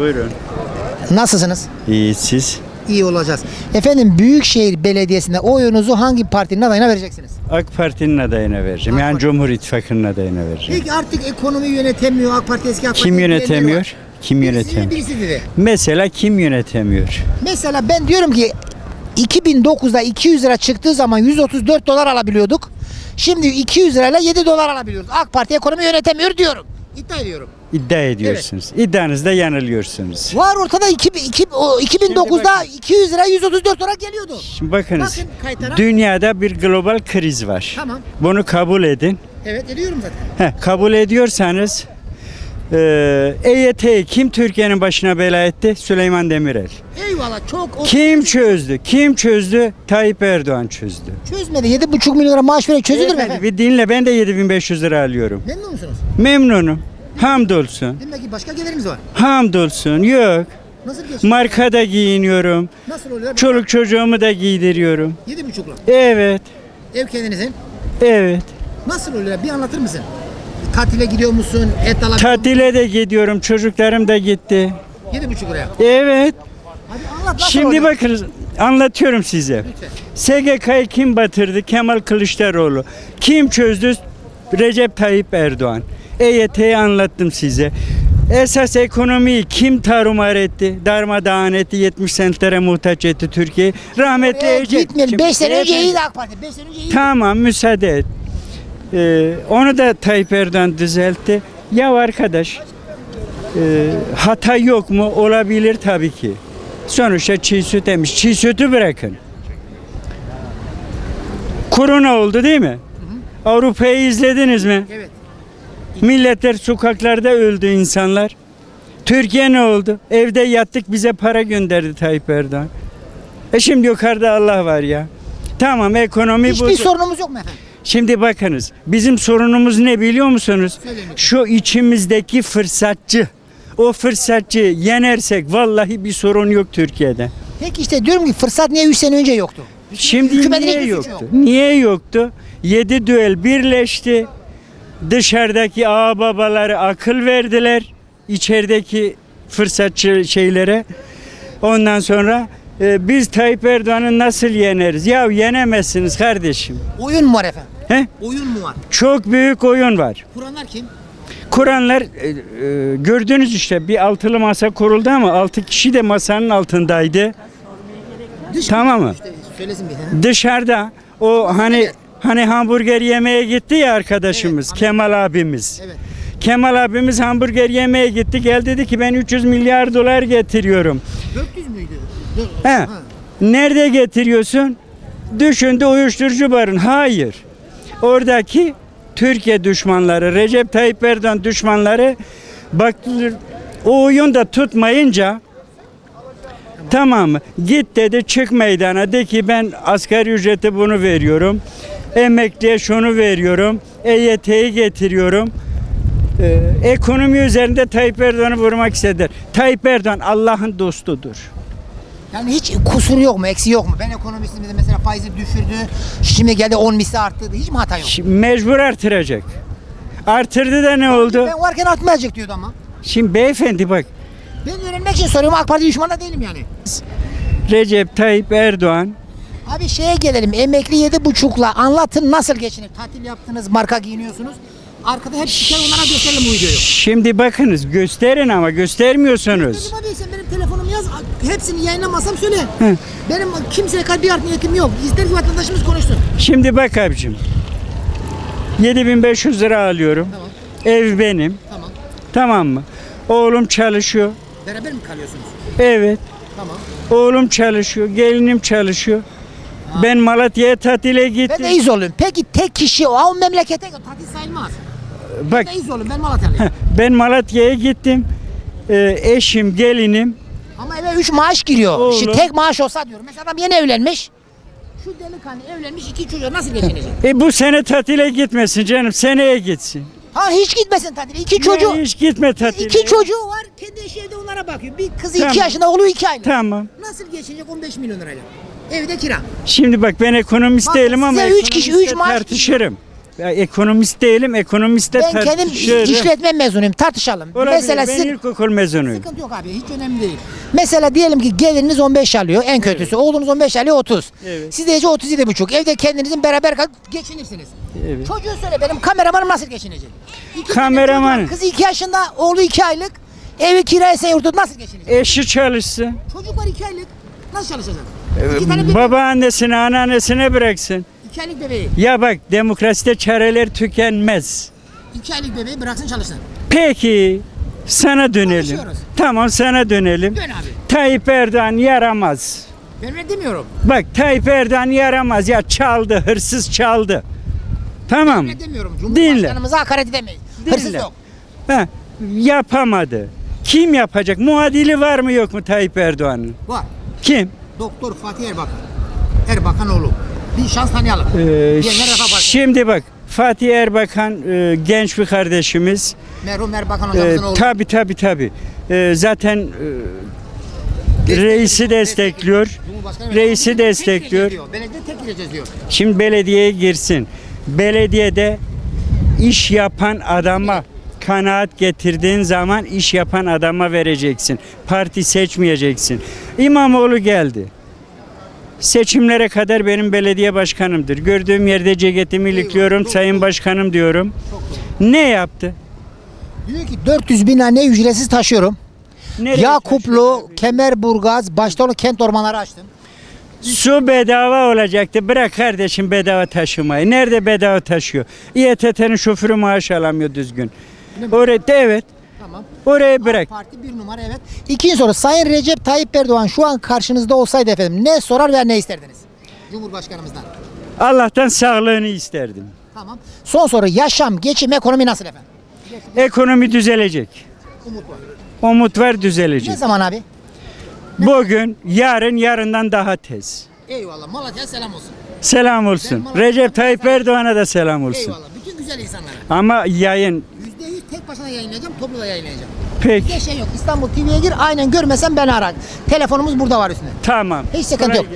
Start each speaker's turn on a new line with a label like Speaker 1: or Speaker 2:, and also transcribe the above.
Speaker 1: Buyurun.
Speaker 2: Nasılsınız?
Speaker 1: İyi siz.
Speaker 2: İyi olacağız. Efendim Büyükşehir Belediyesi'nde oyunuzu hangi partinin adayına vereceksiniz?
Speaker 1: AK Parti'nin adayına vereceğim.
Speaker 2: AK
Speaker 1: Yani
Speaker 2: Parti.
Speaker 1: Cumhur İttifakı'nın adayına vereceğim.
Speaker 2: Peki artık ekonomi yönetemiyor AK Parti eski AK Parti.
Speaker 1: Kim yönetemiyor? Kim
Speaker 2: Birisi
Speaker 1: yönetemiyor?
Speaker 2: Birisi dedi.
Speaker 1: Mesela kim yönetemiyor?
Speaker 2: Mesela ben diyorum ki 2009'da 200 lira çıktığı zaman 134 dolar alabiliyorduk. Şimdi 200 lirayla 7 dolar alabiliyoruz. AK Parti ekonomi yönetemiyor diyorum. İddia ediyorum.
Speaker 1: İddia ediyorsunuz. İddianızda yanılıyorsunuz.
Speaker 2: Var ortada 2000, iki- o 2009'da
Speaker 1: bakın.
Speaker 2: 200 lira 134 dolar geliyordu.
Speaker 1: Şimdi bakınız.
Speaker 2: Bakın kayıtlara.
Speaker 1: Dünyada bir global kriz var.
Speaker 2: Tamam.
Speaker 1: Bunu kabul edin.
Speaker 2: Evet ediyorum zaten.
Speaker 1: Heh, kabul ediyorsanız e, EYT'yi kim Türkiye'nin başına bela etti? Süleyman Demirel.
Speaker 2: Eyvallah çok
Speaker 1: Kim çözdü? Kim çözdü? Tayyip Erdoğan çözdü.
Speaker 2: çözmedi. 7,5 milyon lira maaş vererek çözülür mü efendim?
Speaker 1: bir dinle ben de 7500 lira alıyorum.
Speaker 2: Memnun musunuz?
Speaker 1: Memnunum. Hamdolsun.
Speaker 2: Demek ki başka gelirimiz var.
Speaker 1: Hamdolsun. Yok.
Speaker 2: Nasıl geçiyor?
Speaker 1: Markada giyiniyorum.
Speaker 2: Nasıl oluyor?
Speaker 1: Çoluk çocuğumu da giydiriyorum.
Speaker 2: 7,5'la.
Speaker 1: Evet.
Speaker 2: Ev kendinizin.
Speaker 1: Evet.
Speaker 2: Nasıl oluyor? Bir anlatır mısın? Tatile gidiyor musun? Et alabiliyor musun?
Speaker 1: Tatile de gidiyorum. Çocuklarım da gitti.
Speaker 2: 7,5 liraya.
Speaker 1: Evet.
Speaker 2: Hadi anlat nasıl
Speaker 1: Şimdi
Speaker 2: oluyor?
Speaker 1: bakınız anlatıyorum size. SGK'yı kim batırdı? Kemal Kılıçdaroğlu. Kim çözdü? Recep Tayyip Erdoğan. EYT'yi anlattım size. Esas ekonomiyi kim tarumar etti? Darmadağın etti, 70 sentlere muhtaç etti Türkiye'yi. Rahmetli
Speaker 2: Oraya
Speaker 1: Ecevit.
Speaker 2: gitmeyelim.
Speaker 1: Şimdi
Speaker 2: 5 sene önce iyiydi AK Parti. 5 sene önce iyiydi.
Speaker 1: Tamam müsaade et. Ee, onu da Tayyip Erdoğan düzeltti. Ya arkadaş e, hata yok mu? Olabilir tabii ki. Sonuçta çiğ süt demiş. Çiğ sütü bırakın. Korona oldu değil mi? Avrupa'yı izlediniz mi?
Speaker 2: Evet.
Speaker 1: Milletler sokaklarda öldü insanlar. Türkiye ne oldu? Evde yattık bize para gönderdi Tayyip Erdoğan. E şimdi yukarıda Allah var ya. Tamam ekonomi
Speaker 2: Hiçbir
Speaker 1: bozuk.
Speaker 2: sorunumuz yok mu efendim?
Speaker 1: Şimdi bakınız bizim sorunumuz ne biliyor musunuz? Şu içimizdeki fırsatçı. O fırsatçıyı yenersek vallahi bir sorun yok Türkiye'de.
Speaker 2: Peki işte diyorum ki fırsat niye 3 sene önce yoktu?
Speaker 1: Şimdi
Speaker 2: Hükümetin
Speaker 1: niye
Speaker 2: hiçbir suçu
Speaker 1: yoktu?
Speaker 2: yok.
Speaker 1: Niye yoktu? Yedi düel birleşti. Dışarıdaki ağababaları akıl verdiler. içerideki fırsatçı şeylere. Ondan sonra e, biz Tayyip Erdoğan'ı nasıl yeneriz? Ya yenemezsiniz kardeşim.
Speaker 2: Oyun mu var efendim?
Speaker 1: He?
Speaker 2: Oyun mu var?
Speaker 1: Çok büyük oyun var.
Speaker 2: Kuranlar kim?
Speaker 1: Kur'anlar e, e, gördünüz işte bir altılı masa kuruldu ama altı kişi de masanın altındaydı.
Speaker 2: Dış
Speaker 1: Tamam mı?
Speaker 2: İşte söylesin bir. he.
Speaker 1: Dışarıda o hani hani hamburger yemeye gitti ya arkadaşımız
Speaker 2: Evet,
Speaker 1: Kemal abimiz.
Speaker 2: Evet.
Speaker 1: Kemal abimiz hamburger yemeye gitti. Gel dedi ki ben 300 milyar dolar getiriyorum.
Speaker 2: 400 müydü?
Speaker 1: He.
Speaker 2: Ha.
Speaker 1: Nerede getiriyorsun? Düşündü uyuşturucu barın. Hayır. Oradaki Türkiye düşmanları, Recep Tayyip Erdoğan düşmanları baktılar o oyun da tutmayınca tamam? Git dedi çık meydana de ki ben asgari ücreti bunu veriyorum. Emekliye şunu veriyorum. EYT'yi getiriyorum. Ee, ekonomi üzerinde Tayyip Erdoğan'ı vurmak istediler. Tayyip Erdoğan Allah'ın dostudur.
Speaker 2: Yani hiç kusuru yok mu? Eksi yok mu? Ben ekonomistim dedi mesela faizi düşürdü. Şimdi geldi 10 misli arttı. Hiç mi hata yok?
Speaker 1: Şimdi mecbur artıracak. Artırdı da ne oldu?
Speaker 2: Ben varken artmayacak diyordu ama.
Speaker 1: Şimdi beyefendi bak
Speaker 2: Ben öğrenmek için soruyorum AK Parti düşmanı da değilim yani.
Speaker 1: Recep Tayyip Erdoğan
Speaker 2: Abi şeye gelelim. Emekli yedi buçukla anlatın nasıl geçinir? Tatil yaptınız, marka giyiniyorsunuz. Arkada hep şeker onlara gösterelim bu videoyu.
Speaker 1: şimdi bakınız gösterin ama göstermiyorsunuz.
Speaker 2: Abi sen benim yaz. Hepsini yayınlamasam söyle.
Speaker 1: Hı.
Speaker 2: Benim kimseye bir art niyetim yok. İster ki vatandaşımız konuşsun.
Speaker 1: Şimdi bak abicim 7500 lira alıyorum.
Speaker 2: Tamam.
Speaker 1: Ev benim.
Speaker 2: Tamam.
Speaker 1: Tamam mı? Oğlum çalışıyor.
Speaker 2: Beraber mi kalıyorsunuz?
Speaker 1: Evet.
Speaker 2: Tamam.
Speaker 1: Oğlum çalışıyor. Gelinim çalışıyor. Ben Malatya'ya tatile
Speaker 2: Ben
Speaker 1: gittim.
Speaker 2: de İzol'um. Peki tek kişi o, o memlekete tatil sayılmaz.
Speaker 1: Bak
Speaker 2: Ben de İzol'um. Ben Malatyalıyım.
Speaker 1: ben Malatya'ya gittim. Ee, eşim, gelinim
Speaker 2: Ama eve 3 maaş giriyor.
Speaker 1: Oğlum.
Speaker 2: Şimdi tek maaş olsa diyorum. Mesela adam yeni evlenmiş. Şu delikanlı evlenmiş iki çocuğu nasıl geçinecek?
Speaker 1: E bu sene tatile gitmesin canım. Seneye gitsin.
Speaker 2: ha hiç gitmesin tatile. İki çocuğu.
Speaker 1: Hiç gitme tatile.
Speaker 2: İki çocuğu var. Kendi eşi evde onlara bakıyor. Bir kızı
Speaker 1: Tamam.
Speaker 2: iki yaşında, oğlu iki aylık.
Speaker 1: Tamam.
Speaker 2: Nasıl geçinecek 15 milyon lirayla? Evde kira.
Speaker 1: Şimdi bak ben ekonomist
Speaker 2: Bak,
Speaker 1: değilim ama
Speaker 2: size üç kişi, üç maaş
Speaker 1: tartışırım. Ya ekonomist değilim, ekonomistle
Speaker 2: Ben kendim
Speaker 1: tartışırım.
Speaker 2: işletme mezunuyum. Tartışalım.
Speaker 1: Olabilir,
Speaker 2: Mesela
Speaker 1: ben
Speaker 2: sizin
Speaker 1: ilkokul mezunuyum.
Speaker 2: Sıkıntı yok abi hiç önemli değil. Mesela diyelim ki geliriniz 15 alıyor en kötüsü. Oğlunuz 15 alıyor 30.
Speaker 1: Evet.
Speaker 2: Siz de 37 buçuk. Evde kendinizin beraber kal geçinirsiniz.
Speaker 1: Evet.
Speaker 2: Çocuğu söyle benim kameramanım nasıl geçinecek? İki tane
Speaker 1: Kameramanı.
Speaker 2: çocuğu var, Kızı 2 yaşında, oğlu 2 aylık. Evi kiraya yurtut nasıl geçinecek?
Speaker 1: Eşi çalışsın.
Speaker 2: Çocuk var 2 aylık. Nasıl çalışacak? İki tane bebek.
Speaker 1: Babaannesine, anneannesine bıraksın.
Speaker 2: 2 aylık bebeği.
Speaker 1: Ya bak demokraside çareler tükenmez.
Speaker 2: 2 aylık bebeği bıraksın çalışsın.
Speaker 1: Peki sana dönelim. Tamam sana dönelim.
Speaker 2: Dön abi.
Speaker 1: Tayyip Erdoğan yaramaz.
Speaker 2: Ben öyle demiyorum.
Speaker 1: Bak Tayyip Erdoğan yaramaz ya çaldı, hırsız çaldı. Tamam.
Speaker 2: Öyle demiyorum. Cumhurbaşkanımıza hakaret edemeyiz. Hırsız
Speaker 1: Dinle.
Speaker 2: yok.
Speaker 1: Ha, yapamadı. Kim yapacak? Muadili var mı yok mu Tayyip Erdoğan'ın?
Speaker 2: Var.
Speaker 1: Kim?
Speaker 2: Doktor Fatih Erbakan. Erbakanoğlu. Bir şans tanıyalım.
Speaker 1: Ee, şimdi bak Fatih Erbakan e, genç bir kardeşimiz.
Speaker 2: Merhum Erbakan
Speaker 1: E,
Speaker 2: hocamızın oğlu.
Speaker 1: tabi tabi tabi. E, zaten e, reisi destekliyor. Reisi destekliyor.
Speaker 2: Belediye tek gireceğiz diyor.
Speaker 1: Şimdi belediyeye girsin. Belediyede iş yapan adama kanaat getirdiğin zaman iş yapan adama vereceksin. Parti seçmeyeceksin. İmamoğlu geldi. Seçimlere kadar benim belediye başkanımdır. Gördüğüm yerde ceketimi ilikliyorum, sayın başkanım diyorum. Ne yaptı?
Speaker 2: Diyor ki 400 bin tane ücretsiz taşıyorum.
Speaker 1: Nereye
Speaker 2: Yakuplu, Kemerburgaz, Baştaoğlu kent ormanları açtım.
Speaker 1: Su bedava olacaktı. Bırak kardeşim bedava taşımayı. Nerede bedava taşıyor? İETT'nin şoförü maaş alamıyor düzgün. Oraya evet.
Speaker 2: Tamam.
Speaker 1: Oraya bırak.
Speaker 2: Parti bir numara evet. İkinci soru. Sayın Recep Tayyip Erdoğan şu an karşınızda olsaydı efendim ne sorar ve ne isterdiniz? Cumhurbaşkanımızdan.
Speaker 1: Allah'tan sağlığını isterdim.
Speaker 2: Tamam. Son soru. Yaşam, geçim, ekonomi nasıl efendim?
Speaker 1: Ekonomi düzelecek.
Speaker 2: Umut var.
Speaker 1: Umut var
Speaker 2: Ne
Speaker 1: düzelecek.
Speaker 2: zaman abi?
Speaker 1: Bugün, yarın, yarından daha tez.
Speaker 2: Eyvallah. Malatya'ya selam olsun.
Speaker 1: Selam olsun. Recep Tayyip Erdoğan'a da selam olsun.
Speaker 2: Eyvallah. Bütün güzel insanlara.
Speaker 1: Ama yayın
Speaker 2: %100 tek başına yayınlayacağım, toplu da yayınlayacağım.
Speaker 1: pek
Speaker 2: Bir şey yok. İstanbul TV'ye gir, aynen görmesen beni ara. Telefonumuz burada var üstünde.
Speaker 1: tamam.
Speaker 2: Hiç sıkıntı yok.